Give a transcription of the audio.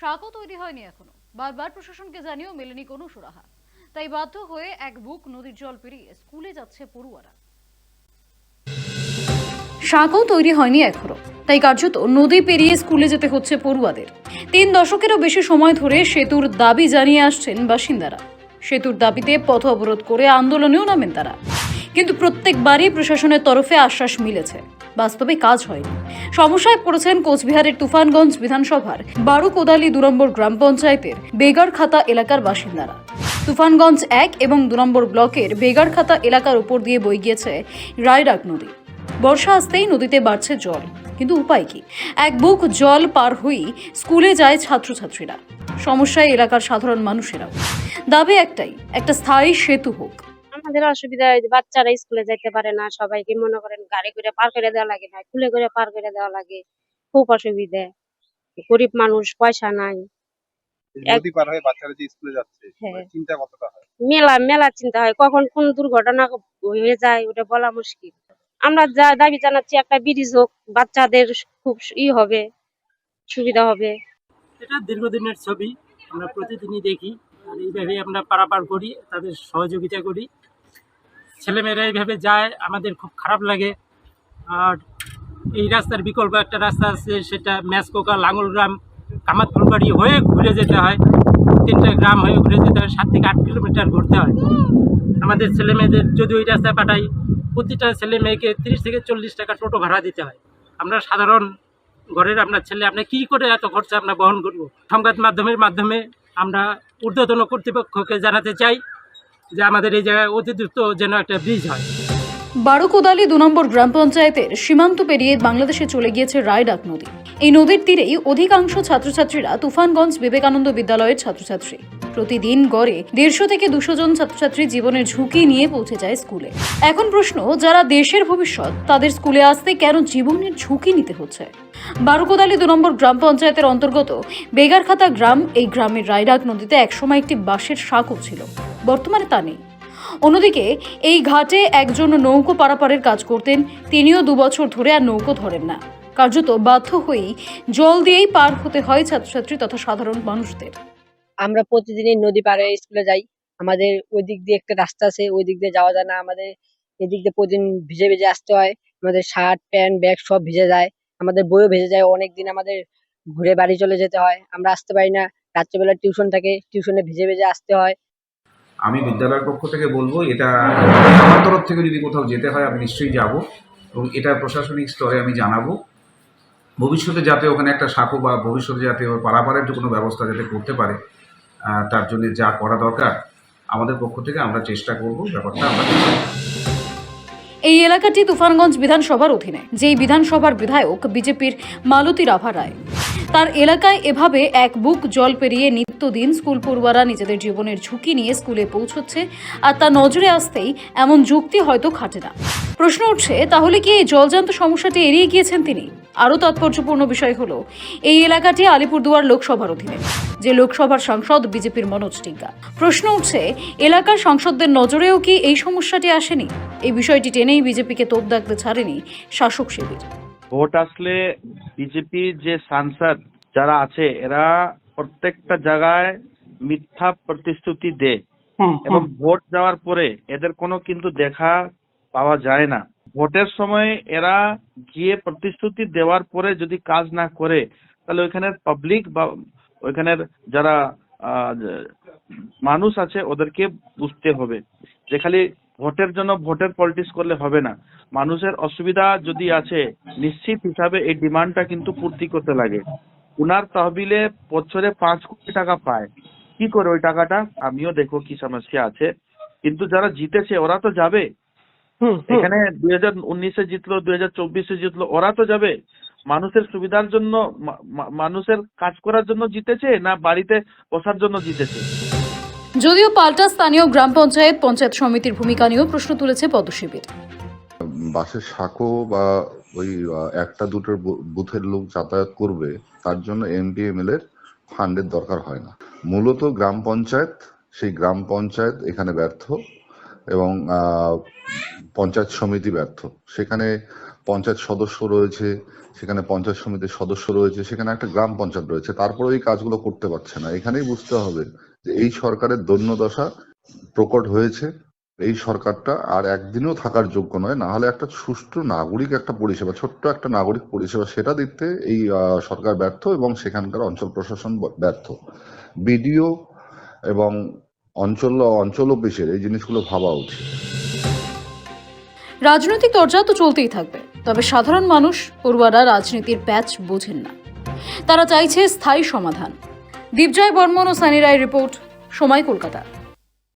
শাকও তৈরি হয়নি এখনও। বারবার প্রশাসনকে জানিয়েও মেলেনি কোনো সুরাহা। তাই বাধ্য হয়ে এক বুক নদীর জল পেরিয়ে স্কুলে যাচ্ছে পড়ুয়ারা। শাকও তৈরি হয়নি এখনও। তাই কার্যত নদী পেরিয়ে স্কুলে যেতে হচ্ছে পড়ুয়াদের। তিন দশকেরও বেশি সময় ধরে সেতুর দাবি জানিয়ে আসছেন বাসিন্দারা। সেতুর দাবিতে পথ অবরোধ করে আন্দোলনেও নামেন তারা। কিন্তু প্রত্যেকবারই প্রশাসনের তরফে আশ্বাস মিলেছে। বাস্তবে কাজ হয়নি। সমস্যায় পড়েছেন কোচবিহারের তুফানগঞ্জ বিধানসভার বারো কোদালি দু নম্বর গ্রাম পঞ্চায়েতের বেগারখাতা এলাকার বাসিন্দারা। তুফানগঞ্জ এক এবং দু নম্বর ব্লকের বেগারখাতা এলাকার উপর দিয়ে বই গিয়েছে রায়ডাক নদী। বর্ষা আসতেই নদীতে বাড়ছে জল। কিন্তু উপায় কি? এক বুক জল পার হয়েই স্কুলে যায় ছাত্রছাত্রীরা। সমস্যায় এলাকার সাধারণ মানুষেরাও। দাবি একটাই, একটা স্থায়ী সেতু হোক। আমাদের অসুবিধা হয় বাচ্চারা স্কুলে যাইতে পারে না সবাইকে মনে করেন গাড়ি করে পার করে দেওয়া লাগে না খুলে করে পার করে দেওয়া লাগে খুব অসুবিধা। গরিব মানুষ পয়সা নাই। নদী পার হয়ে বাচ্চারা যে স্কুলে যাচ্ছে। মানে চিন্তা কতটা হয়? মেলা মেলা চিন্তা হয় কখন কোন দুর্ঘটনা হয়ে যায় ওটা বলা মুশকিল। আমরা যা দাবি জানাচ্ছি একটা ব্রিজ হোক বাচ্চাদের খুব ই হবে সুবিধা হবে। এটা দীর্ঘদিনের ছবি আমরা প্রতিদিনই দেখি এইভাবে আমরা পারাপার করি তাদের সহযোগিতা করি। ছেলেমেয়েরা এইভাবে যায়, আমাদের খুব খারাপ লাগে। আর এই রাস্তার বিকল্প একটা রাস্তা আছে, সেটা ম্যাসকোকা লাঙ্গলগ্রাম কামাতফুলবাড়ি হয়ে ঘুরে যেতে হয়। তিনটা গ্রাম হয়ে ঘুরে যেতে হয়, সাত থেকে আট কিলোমিটার ঘুরতে হয়। আমাদের ছেলে মেয়েদের যদি ওই রাস্তায় পাঠাই, প্রতিটা ছেলে মেয়েকে তিরিশ থেকে চল্লিশ টাকা টোটো ভাড়া দিতে হয়। আমরা সাধারণ ঘরের আপনার ছেলে আপনি কি করে এত খরচা আমরা বহন করব? সংবাদ মাধ্যমের মাধ্যমে আমরা ঊর্ধ্বতন কর্তৃপক্ষকে জানাতে চাই যে আমাদের এই জায়গায় অতিরিক্ত যেন একটা ব্রিজ হয়। বারো কোদালি দু নম্বর গ্রাম পঞ্চায়েতের সীমান্ত পেরিয়ে বাংলাদেশে চলে গিয়েছে রায়ডাক নদী। এই নদীর তীরেই অধিকাংশ ছাত্রছাত্রীরা তুফানগঞ্জ বিবেকানন্দ বিদ্যালয়ের ছাত্রছাত্রী। প্রতিদিন গড়ে দেড়শো থেকে দুশো জন ছাত্রছাত্রী জীবনের ঝুঁকি নিয়ে পৌঁছে যায় স্কুলে। এখন প্রশ্ন, যারা দেশের ভবিষ্যৎ, তাদের স্কুলে আসতে কেন জীবনের ঝুঁকি নিতে হচ্ছে? বারোকোদালি দু নম্বর গ্রাম পঞ্চায়েতের অন্তর্গত বেগারখাতা গ্রাম, এই গ্রামের রায়ডাক নদীতে একসময় একটি বাঁশের শাকও ছিল। বর্তমানে তা নেই। অন্যদিকে, এই ঘাটে একজন নৌকো পারাপারের কাজ করতেন, তিনিও দুবছর ধরে আর নৌকো ধরেন না। কার্যত বাধ্য হয়েই জল দিয়েই পার হতে হয় ছাত্রছাত্রী তথা সাধারণ মানুষদের। আমরা প্রতিদিনই নদী পাড়ে স্কুলে যাই। আমাদের ওই দিক দিয়ে একটা রাস্তা আছে ওই দিক দিয়ে যাওয়া যায় না। আমাদের এদিক দিয়ে প্রতিদিন ভিজে ভিজে আসতে হয়। আমাদের শার্ট, প্যান্ট, ব্যাগ সব ভিজে যায়। আমাদের বইও ভেজে যায়। অনেক দিন আমাদের ঘুরে বাড়ি চলে যেতে হয়। আমরা আসতে পারি না। রাত্রেবেলা টিউশন থাকে। টিউশনে ভিজে ভিজে আসতে হয়। আমি বিদ্যালয়ের পক্ষ থেকে বলব, এটা আমার তরফ থেকে যদি কোথাও যেতে হয়, আমি নিশ্চয়ই যাব। এবং এটা প্রশাসনিক স্তরে আমি জানাব। ভবিষ্যতে যাতে ওখানে একটা সাঁকো বা ভবিষ্যতে যাতে ওর পারাপারের কোনো ব্যবস্থা যাতে করতে পারে তার জন্য যা করা দরকার, আমাদের পক্ষ থেকে আমরা চেষ্টা করব ব্যাপারটা আমরা এই এলাকাটি তুফানগঞ্জ বিধানসভার অধীনে, যেই বিধানসভার বিধায়ক বিজেপির মালতী রাভা রায়। তার এলাকায় এভাবে এক বুক জল পেরিয়ে নিত্যদিন স্কুল পড়ুয়ারা নিজেদের জীবনের ঝুঁকি নিয়ে স্কুলে পৌঁছচ্ছে, আর তা নজরে আসতেই এমন যুক্তি হয়তো খাটে না। প্রশ্ন উঠছে, তাহলে কি এই জলজান্ত সমস্যাটি এড়িয়ে গিয়েছেন তিনি? আরও তাৎপর্যপূর্ণ বিষয় হলো, এই এলাকাটি আলিপুরদুয়ার লোকসভার অধীনে। যে লোকসভার সাংসদ বিজেপির মনোজ টিঙ্কা প্রশ্ন উঠছে এলাকার সাংসদদের নজরেও কি এই সমস্যাটি আসেনি? এই বিষয়টি টেনেই বিজেপিকে তোপ দাগতে ছাড়েনি শাসক শিবির। ভোট আসলে বিজেপির যে সাংসদ যারা আছে এরা প্রত্যেকটা জায়গায় মিথ্যা প্রতিশ্রুতি দেয়। এবং ভোট যাওয়ার পরে এদের কোনো কিন্তু দেখা পাওয়া যায় না। ভোটের সময় এরা গিয়ে প্রতিশ্রুতি দেওয়ার পরে যদি কাজ না করে তাহলে ওইখানের পাবলিক বা ওইখানের যারা মানুষ আছে ওদেরকে বুঝতে হবে যে খালি ভোটের জন্য ভোটের পলিটিক্স করলে হবে না। মানুষের অসুবিধা যদি আছে নিশ্চিত হিসাবে এই ডিমান্ডটা কিন্তু পূর্তি করতে লাগে। উনার তহবিলে বছরে পাঁচ কোটি টাকা পায়। কি করে ওই টাকাটা? আমিও দেখো কি সমস্যা আছে। কিন্তু যারা জিতেছে ওরা তো যাবে। এখানে দুই হাজার উনিশে জিতলো দুই হাজার চব্বিশে জিতলো ওরা তো যাবে। মানুষের সুবিধার জন্য মা- মা- মানুষের কাজ করার জন্য জিতেছে না বাড়িতে বসার জন্য জিতেছে? যদিও পাল্টা স্থানীয় গ্রাম পঞ্চায়েত পঞ্চায়েত সমিতির ভূমিকা নিয়েও প্রশ্ন তুলেছে পদশিবির বাসের সাঁকো বা ওই একটা দুটোর বুথের লোক যাতায়াত করবে তার জন্য এমপি এর ফান্ডের দরকার হয় না। মূলত গ্রাম পঞ্চায়েত সেই গ্রাম পঞ্চায়েত এখানে ব্যর্থ এবং আহ, পঞ্চায়েত সমিতি ব্যর্থ। সেখানে পঞ্চায়েত সদস্য রয়েছে, সেখানে পঞ্চায়েত সমিতির সদস্য রয়েছে, সেখানে একটা গ্রাম পঞ্চায়েত রয়েছে। তারপরে এই কাজগুলো করতে পারছে না। এখানেই বুঝতে হবে যে এই সরকারের দৈন্যদশা প্রকট হয়েছে, এই সরকারটা আর একদিনও থাকার যোগ্য নয়। না হলে একটা সুষ্ঠু নাগরিক একটা পরিষেবা, ছোট্ট একটা নাগরিক পরিষেবা, সেটা দিতে এই সরকার ব্যর্থ এবং সেখানকার অঞ্চল প্রশাসন ব্যর্থ। বিডিও এবং অঞ্চল অঞ্চল অফিসের এই জিনিসগুলো ভাবা উচিত। রাজনৈতিক দরজা তো চলতেই থাকবে। তবে সাধারণ মানুষ, পড়ুয়ারা রাজনীতির প্যাচ বোঝেন না। তারা চাইছে স্থায়ী সমাধান। দীপজয় বর্মন ও সানি রায় রিপোর্ট, সময় কলকাতা।